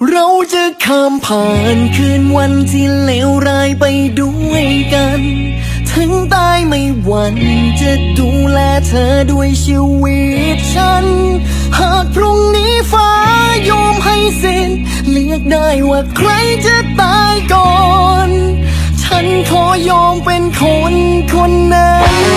เราจะข้ามผ่านคืนวันที่เลวร้ายไปด้วยกัน ถึงตายไม่หวั่นจะดูแลเธอด้วยชีวิตฉัน หากพรุ่งนี้ฟ้ายอมให้สิ้นเลือกได้ว่าใครจะตายก่อน ฉันขอยอมเป็นคนคนนั้น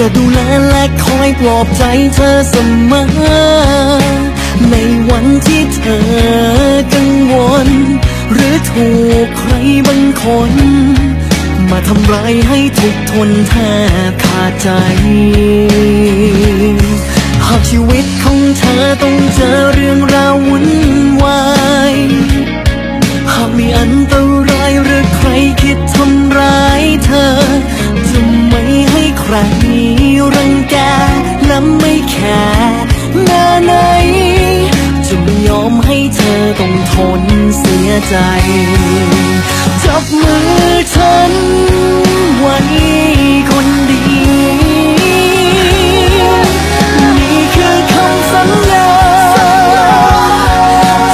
จะดูแลและคอยปลอบใจเธอเสมอ ในวันที่เธอกังวล หรือถูกใครบางคน มาทำร้ายให้ทุกทนแทบขาดใจ หากชีวิตของเธอต้องเจอเรื่อง รังแกและไม่แคร์หน้าไหน จะไม่ยอมให้เธอต้องทนเสียใจ จับมือฉันไว้คนดีนี่คือคำสัญญา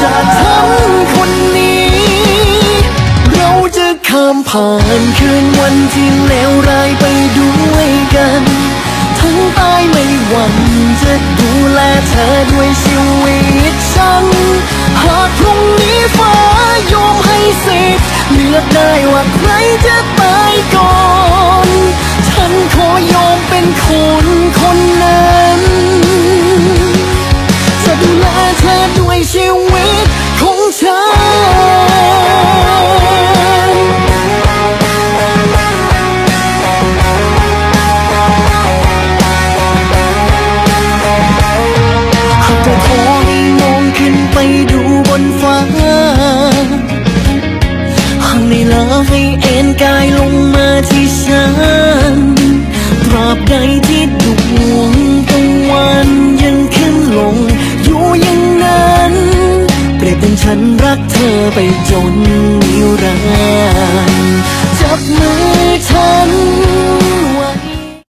จากฉันคนนี้ เราจะข้ามผ่านคืนวันที่เลวร้ายไปด้วยกัน จะดูแลเธอด้วยชีวิตฉัน หากพรุ่งนี้ฟ้ายอมให้สิทธิ์เลือกได้ว่าใครจะตายก่อน นฟ้าหากในลาให้เอ็นกายลงมาที่ฉันตราบใดที่ดวงตะวันยังขึ้นลง อยู่อย่างนั้น เปรียบเป็นฉันรักเธอไปจนนิรันดร์